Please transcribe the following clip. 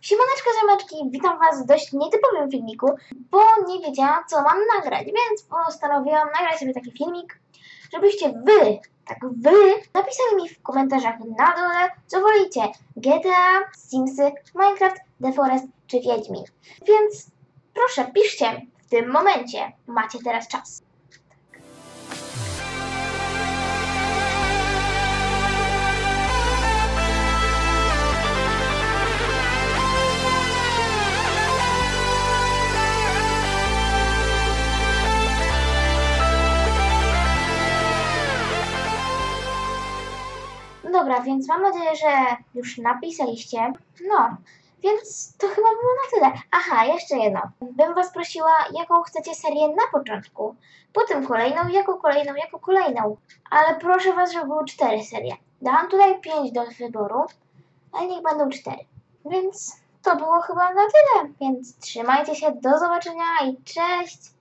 Siemaneczko, ziomeczki, witam was w dość nietypowym filmiku, bo nie wiedziałam, co mam nagrać, więc postanowiłam nagrać sobie taki filmik, żebyście wy, tak wy, napisali mi w komentarzach na dole, co wolicie, GTA, Simsy, Minecraft, The Forest czy Wiedźmin. Więc proszę, piszcie w tym momencie, macie teraz czas. Dobra, więc mam nadzieję, że już napisaliście. No, więc to chyba było na tyle. Aha, jeszcze jedno. Bym was prosiła, jaką chcecie serię na początku. Potem kolejną, jaką kolejną, jaką kolejną. Ale proszę was, żeby były cztery serie. Dałam tutaj pięć do wyboru, ale niech będą cztery. Więc to było chyba na tyle. Więc trzymajcie się, do zobaczenia i cześć!